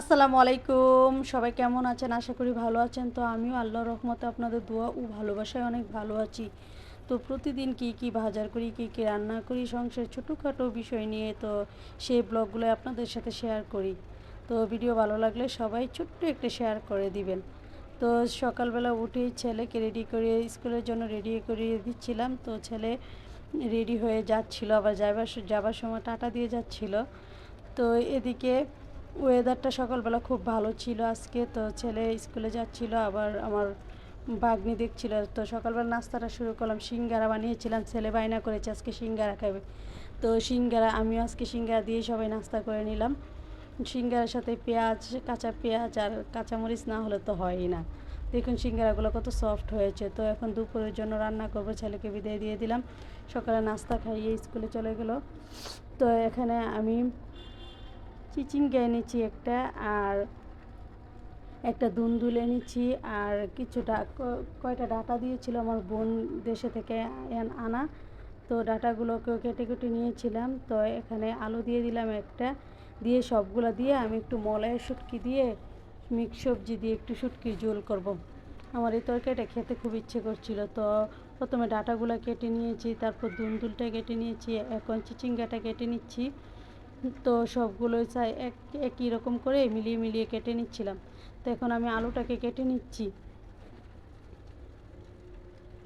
আসসালামু আলাইকুম। সবাই কেমন আছেন? আশা করি ভালো আছেন। তো আমিও আল্লাহর রহমতে আপনাদের দোয়া ও ভালোবাসায় অনেক ভালো আছি। তো প্রতিদিন কি কি বাজার করি, কি কি রান্না করি সংসার ছোটোখাটো বিষয় নিয়ে তো সেই ব্লগগুলো আপনাদের সাথে শেয়ার করি। তো ভিডিও ভালো লাগলে সবাই ছোট্ট একটা শেয়ার করে দিবেন। তো সকালবেলা উঠেই ছেলেকে রেডি করে স্কুলের জন্য রেডি করিয়ে দিচ্ছিলাম। তো ছেলে রেডি হয়ে যাচ্ছিল, আবার যাবার যাবার সময় টাটা দিয়ে যাচ্ছিল। তো এদিকে ওয়েদারটা সকালবেলা খুব ভালো ছিল আজকে, তো ছেলে স্কুলে যাচ্ছিল, আবার আমার বাগনি দেখছিল। তো সকালবেলা নাস্তাটা শুরু করলাম, সিঙ্গারা বানিয়েছিলাম, ছেলে বায়না করেছে আজকে সিঙ্গারা খাবে। তো সিঙ্গারা, আমিও আজকে সিঙ্গারা দিয়ে সবাই নাস্তা করে নিলাম। সিঙ্গারার সাথে পেঁয়াজ, কাঁচা পেঁয়াজ আর কাঁচামরিচ না হলে তো হয়ই না। দেখুন সিঙ্গারাগুলো কত সফট হয়েছে। তো এখন দুপুরের জন্য রান্না করব, ছেলেকে বিদায় দিয়ে দিলাম। সকালে নাস্তা খাইয়ে স্কুলে চলে গেল। তো এখানে আমি চিচিঙ্গা এনেছি একটা, আর একটা দুন্দুল এনেছি, আর কিছুটা কয়টা ডাটা দিয়েছিল আমার বোন দেশে থেকে আন- তো ডাটাগুলোকেও কেটে কেটে নিয়েছিলাম। তো এখানে আলু দিয়ে দিলাম একটা। দিয়ে সবগুলো দিয়ে আমি একটু মলাই শুটকি দিয়ে, মিক্স সবজি দিয়ে একটু শুটকির ঝোল করব। আমার এই তরকারিটা খেতে খুব ইচ্ছে করছিল। তো প্রথমে ডাটাগুলো কেটে নিয়েছি, তারপর দুন্দুলটা কেটে নিয়েছি, এখন চিচিঙ্গাটা কেটে নিচ্ছি। তো সবগুলোই চাই এক, একই রকম করে মিলিয়ে মিলিয়ে কেটে নিচ্ছিলাম। তো এখন আমি আলুটাকে কেটে নিচ্ছি।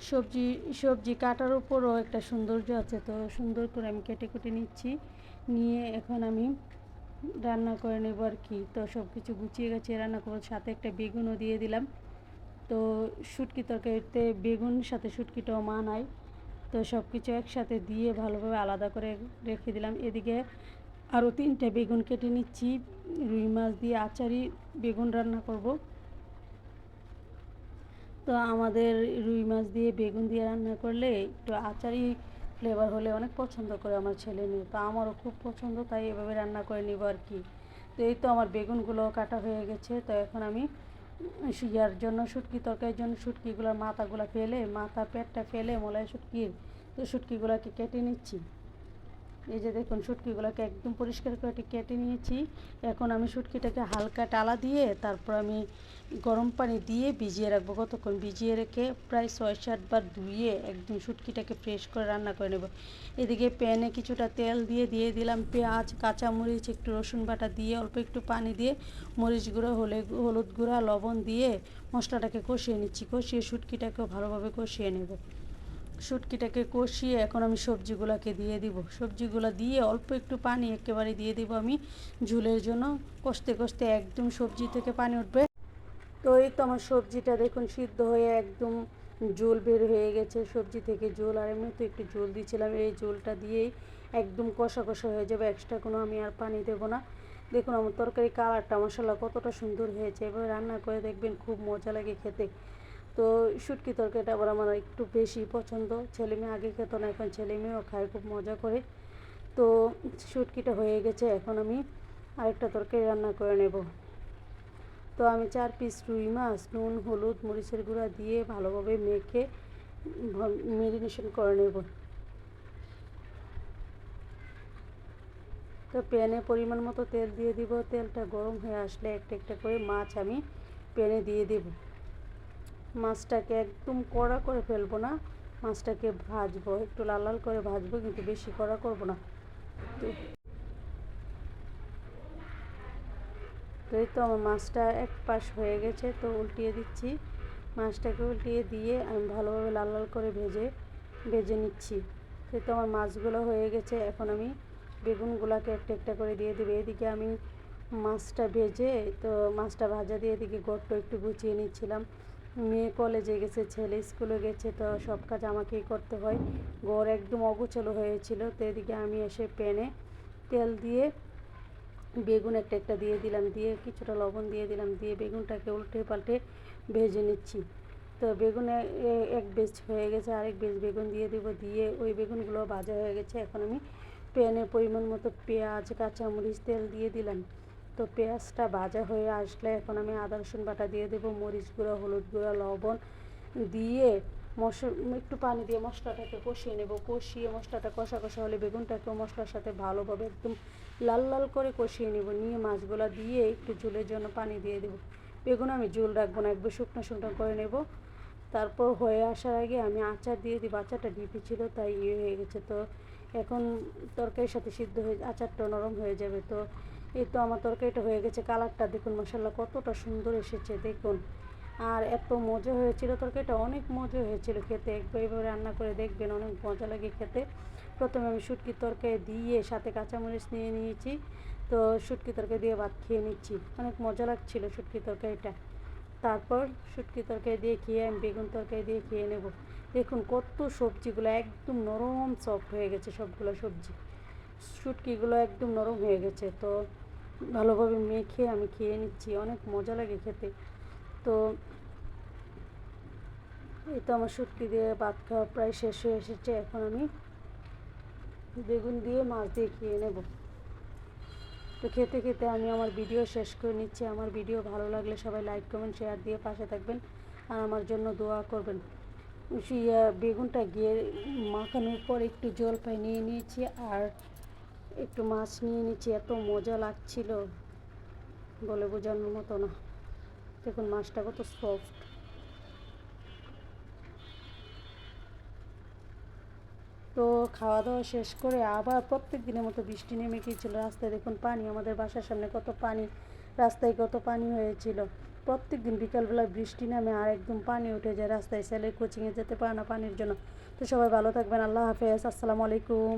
সবজি সবজি কাটার উপরও একটা সৌন্দর্য আছে, তো সুন্দর করে আমি কেটে কেটে নিচ্ছি। নিয়ে এখন আমি রান্না করে নেব আর কি। তো সব কিছু গুছিয়ে গাছিয়ে রান্না করব। সাথে একটা বেগুনও দিয়ে দিলাম। তো শুটকি তরকারিতে বেগুন, সাথে শুটকিটাও মানায়। তো সব কিছু একসাথে দিয়ে ভালোভাবে আলাদা করে রেখে দিলাম। এদিকে আরও তিনটে বেগুন কেটে নিচ্ছি, রুই মাছ দিয়ে আচারি বেগুন রান্না করব। তো আমাদের রুই মাছ দিয়ে বেগুন দিয়ে রান্না করলে একটু আচারি ফ্লেভার হলে অনেক পছন্দ করে আমার ছেলে মেয়ে। তো আমারও খুব পছন্দ, তাই এভাবে রান্না করে নিব আর কি। তো এই তো আমার বেগুনগুলো কাটা হয়ে গেছে, তো এখন আমি ইয়ার জন্য শুটকি, তরকারির জন্য শুটকিগুলোর মাথাগুলো ফেলে, মাথা পেটটা ফেলে মোলাই শুটকির তো শুটকিগুলোকে কেটে নিচ্ছি। এই যে দেখুন শুটকিগুলোকে একদম পরিষ্কার করে কেটে নিয়েছি। এখন আমি শুটকিটাকে হালকা টালা দিয়ে তারপর আমি গরম পানি দিয়ে ভিজিয়ে রাখব। কতক্ষণ? ভিজিয়ে রেখে প্রায় ছয় সাতবার ধুয়ে একদম শুটকিটাকে ফ্রেশ করে রান্না করে নেব। এদিকে প্যানে কিছুটা তেল দিয়ে দিয়ে দিলাম পেঁয়াজ, কাঁচামরিচ, একটু রসুন বাটা দিয়ে অল্প একটু পানি দিয়ে মরিচ গুঁড়ো, হলে হলুদ গুঁড়া, লবণ দিয়ে মশলাটাকে কষিয়ে নিচ্ছি। কষিয়ে শুটকিটাকেও ভালোভাবে কষিয়ে নেব। শুটকিটাকে কষিয়ে এখন আমি সবজিগুলোকে দিয়ে দিব। সবজিগুলো দিয়ে অল্প একটু পানি একেবারে দিয়ে দিব আমি ঝুলের জন্য। কষতে কষতে একদম সবজি থেকে পানি উঠবে। তো এই তো আমার সবজিটা দেখুন সিদ্ধ হয়ে একদম জল বের হয়ে গেছে। সবজি থেকে জল আর এমনি তো একটু জল দিয়েছিলাম এই জলটা দিয়েই একদম কষা কষা হয়ে যাবে। এক্সট্রা কোনো আমি আর পানি দেবো না। দেখুন আমার তরকারি কালারটা মশলা কতটা সুন্দর হয়েছে। এবার রান্না করে দেখবেন খুব মজা লাগে খেতে। তো শুটকি তরকারিটা আবার আমার একটু বেশি পছন্দ। ছেলে মেয়ে আগে খেত না, এখন ছেলে মেয়েও খায় খুব মজা করে। তো শুটকিটা হয়ে গেছে, এখন আমি আরেকটা তরকারি রান্না করে নেব। তো আমি চার পিস রুই মাছ, নুন, হলুদ, মরিচের গুঁড়া দিয়ে ভালোভাবে মেখে মেরিনেশন করে নেব। তো প্যানে পরিমাণ মতো তেল দিয়ে দিব। তেলটা গরম হয়ে আসলে একটা একটা করে মাছ আমি প্যানে দিয়ে দেবো। মাছটাকে একদম কড়া করে ফেলব না। মাছটাকে ভাজবো, একটু লাল লাল করে ভাজবো, কিন্তু বেশি কড়া করব না। তো এই তো আমার মাছটা এক পাশ হয়ে গেছে, তো উল্টিয়ে দিচ্ছি। মাছটাকে উল্টিয়ে দিয়ে আমি ভালোভাবে লাল লাল করে ভেজে ভেজে নিচ্ছি। তো তো আমার মাছগুলো হয়ে গেছে, এখন আমি বেগুনগুলোকে একটা একটা করে দিয়ে দেবো। এদিকে আমি মাছটা ভেজে, তো মাছটা ভাজা দিয়ে এদিকে গড়টা একটু গুছিয়ে নিচ্ছিলাম। মেয়ে কলেজে গেছে, ছেলে স্কুলে গেছে, তো সব কাজ আমাকেই করতে হয়। ঘর একদম অগোছালো হয়েছিল, তো এদিকে আমি এসে প্যানে তেল দিয়ে বেগুন একটা একটা দিয়ে দিলাম, দিয়ে কিছুটা লবণ দিয়ে দিলাম, দিয়ে বেগুনটাকে উল্টে পাল্টে ভেজে নিচ্ছি। তো বেগুনে এক বেজ হয়ে গেছে, আরেক বেজ বেগুন দিয়ে দেবো, দিয়ে ওই বেগুনগুলো ভাজা হয়ে গেছে। এখন আমি প্যানে পরিমাণ মতো পেঁয়াজ, কাঁচামরিচ, তেল দিয়ে দিলাম। তো পেঁয়াজটা ভাজা হয়ে আসলে এখন আমি আদা রসুন বাটা দিয়ে দেবো, মরিচ গুঁড়ো, হলুদ গুঁড়ো, লবণ দিয়ে মশলা, একটু পানি দিয়ে মশলাটাকে কষিয়ে নেব। কষিয়ে মশলাটা কষা কষা হলে বেগুনটাকেও মশলার সাথে ভালোভাবে একদম লাল লাল করে কষিয়ে নেব। নিয়ে মাছগুলো দিয়ে একটু ঝোলের জন্য পানি দিয়ে দেবো। বেগুন আমি ঝোল রাখব না, একবার শুকনো শুকনো করে নেব। তারপর হয়ে আসার আগে আমি আচার দিয়ে দিই আচারটা ডিপি ছিল, তাই ইয়ে হয়ে গেছে। তো এখন তরকারির সাথে সিদ্ধ হয়ে আচারটা নরম হয়ে যাবে। তো এই তো আমার তরকারিটা হয়ে গেছে, কালারটা দেখুন মশাল্লা কতটা সুন্দর এসেছে, দেখুন। আর এত মজা হয়েছিল তরকারিটা, অনেক মজা হয়েছিল খেতে, একবার এভাবে রান্না করে দেখবেন, অনেক মজা লাগে খেতে। প্রথমে আমি শুটকির তরকারি দিয়ে সাথে কাঁচামরিচ নিয়ে নিয়েছি, তো শুটকি তরকারি দিয়ে ভাত খেয়ে নিচ্ছি, অনেক মজা লাগছিল শুটকি তরকারিটা। তারপর শুটকি তরকারি দিয়ে খেয়ে আমি বেগুন তরকারি দিয়ে খেয়ে নেব। দেখুন কত সবজিগুলো একদম নরম সফট হয়ে গেছে সবগুলো সবজি। শুটকিগুলো একদম নরম হয়ে গেছে, তো ভালোভাবে মেখে আমি খেয়ে নিচ্ছি, অনেক মজা লাগে খেতে। তো এই তো আমার শুটকি দিয়ে ভাত খাওয়া প্রায় শেষ হয়ে এসেছে, এখন আমি বেগুন দিয়ে মাছ দিয়ে খেয়ে নেব। তো খেতে খেতে আমি আমার ভিডিও শেষ করে নিচ্ছি। আমার ভিডিও ভালো লাগলে সবাই লাইক কমেন্ট শেয়ার দিয়ে পাশে থাকবেন আর আমার জন্য দোয়া করবেন। বেগুনটা গিয়ে মাখানোর পর একটু জলপাই নিয়ে নিয়েছি আর একটু মাছ নিয়ে নিচ্ছি, এত মজা লাগছিল। বলে বোঝানোর মতো না। দেখুন, মাছটা কত সফট তো খাওয়া দাওয়া শেষ করে আবার প্রত্যেক দিনের মতো বৃষ্টি নেমে গিয়েছিল রাস্তায়। দেখুন, পানি, আমাদের বাসার সামনে কত পানি, রাস্তায় কত পানি হয়েছিল। প্রত্যেক দিন বিকালবেলা বৃষ্টি নামে আর একদম পানি উঠে যায় রাস্তায়। ছেলে কোচিংয়ে যেতে পারে না পানির জন্য। তো সবাই ভালো থাকবেন, আল্লাহ হাফেজ, আসসালামু আলাইকুম।